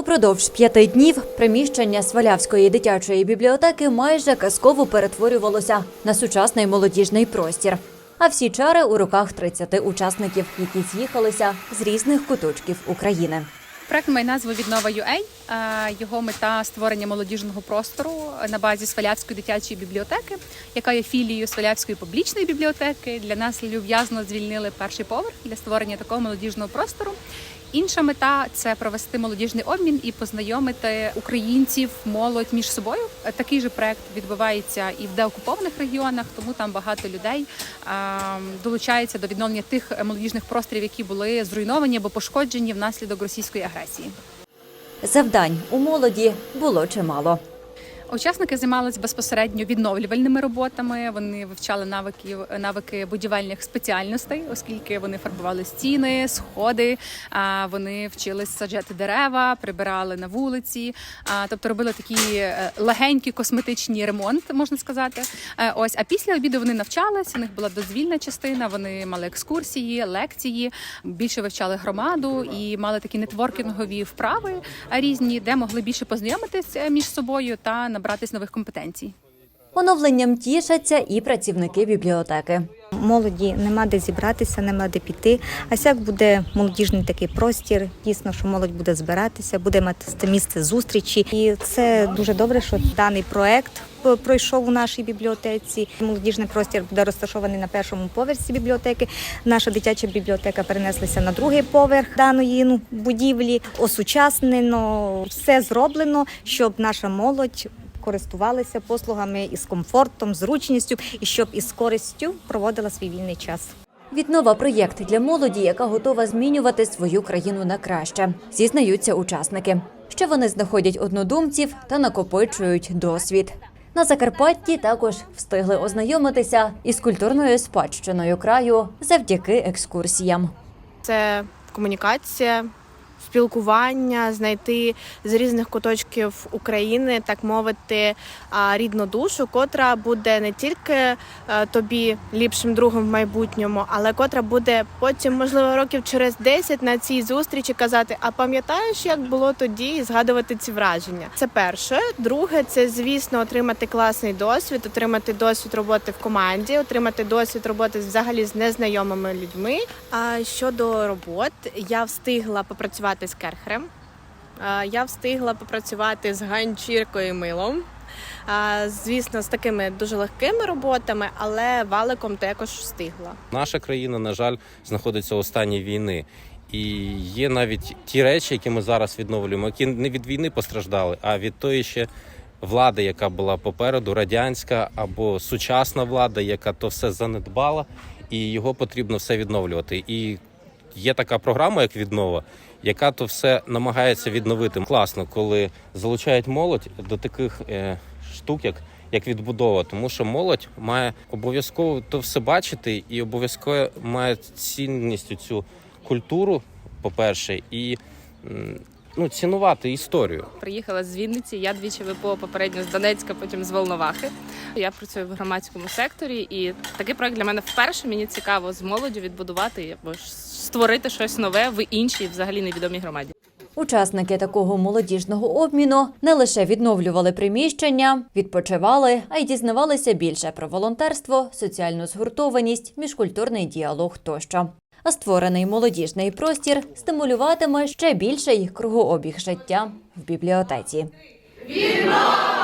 Упродовж п'яти днів приміщення Свалявської дитячої бібліотеки майже казково перетворювалося на сучасний молодіжний простір. А всі чари у руках 30 учасників, які з'їхалися з різних куточків України. Проект має назву Віднова.UA. Е, Його мета створення молодіжного простору на базі Свалявської дитячої бібліотеки, яка є філією Свалявської публічної бібліотеки. Для нас люб'язно звільнили перший поверх для створення такого молодіжного простору. Інша мета це провести молодіжний обмін і познайомити українців, молодь між собою. Такий же проект відбувається і в деокупованих регіонах, тому там багато людей долучається до відновлення тих молодіжних просторів, які були зруйновані або пошкоджені внаслідок російської агресії. Завдань у молоді було чимало. Учасники займалися безпосередньо відновлювальними роботами. Вони вивчали навики навики будівельних спеціальностей, оскільки вони фарбували стіни, сходи. Вони вчились саджати дерева, прибирали на вулиці. Тобто робили такі е, легенькі косметичні ремонт, можна сказати. Е, Ось, а після обіду вони навчались. У них була дозвільна частина. Вони мали екскурсії, лекції, більше вивчали громаду і мали такі нетворкінгові вправи різні, де могли більше познайомитись е, між собою та набратись нових компетенцій. Оновленням тішаться і працівники бібліотеки. Молоді нема де зібратися, нема де піти. А сяк буде молодіжний такий простір. Дійсно, що молодь буде збиратися, буде мати це місце зустрічі. І це дуже добре, що даний проект пройшов у нашій бібліотеці. Молодіжний простір буде розташований на першому поверсі бібліотеки. Наша дитяча бібліотека перенеслася на другий поверх даної ну, будівлі. Осучаснено, все зроблено, щоб наша молодь користувалися послугами із комфортом, зручністю і щоб із користю проводила свій вільний час. Віднова проєкт для молоді, яка готова змінювати свою країну на краще, зізнаються учасники. Ще вони знаходять однодумців та накопичують досвід. На Закарпатті також встигли ознайомитися із культурною спадщиною краю завдяки екскурсіям. Це комунікація, спілкування, знайти з різних куточків України, так мовити, рідну душу, котра буде не тільки е, тобі ліпшим другом в майбутньому, але котра буде потім, можливо, років через 10 на цій зустрічі казати: А пам'ятаєш, як було тоді, і згадувати ці враження. Це перше. Друге, це звісно отримати класний досвід, отримати досвід роботи в команді, отримати досвід роботи взагалі з незнайомими людьми. А щодо робот, я встигла попрацювати з керхерем. Я встигла попрацювати з ганчіркою милом. Звісно, з такими дуже легкими роботами, але валиком також встигла. Наша країна, на жаль, знаходиться у стані війни. І є навіть ті речі, які ми зараз відновлюємо, які не від війни постраждали, а від тої ще влади, яка була попереду, радянська або сучасна влада, яка то все занедбала, і його потрібно все відновлювати. І є така програма, як віднова, яка то все намагається відновити. Класно, коли залучають молодь до таких е, штук, як як відбудова, тому що молодь має обов'язково то все бачити і обов'язково має цінність цю культуру, по-перше, і м, ну, цінувати історію. Приїхала з Вінниці. Я двічі ВПО попередньо з Донецька, потім з Волновахи. Я працюю в громадському секторі, і такий проект для мене вперше. Мені цікаво з молоддю відбудувати або ж створити щось нове в іншій, взагалі невідомій громаді. Учасники такого молодіжного обміну не лише відновлювали приміщення, відпочивали, а й дізнавалися більше про волонтерство, соціальну згуртованість, міжкультурний діалог тощо. А створений молодіжний простір стимулюватиме ще більше їх кругообіг життя в бібліотеці. Віднова!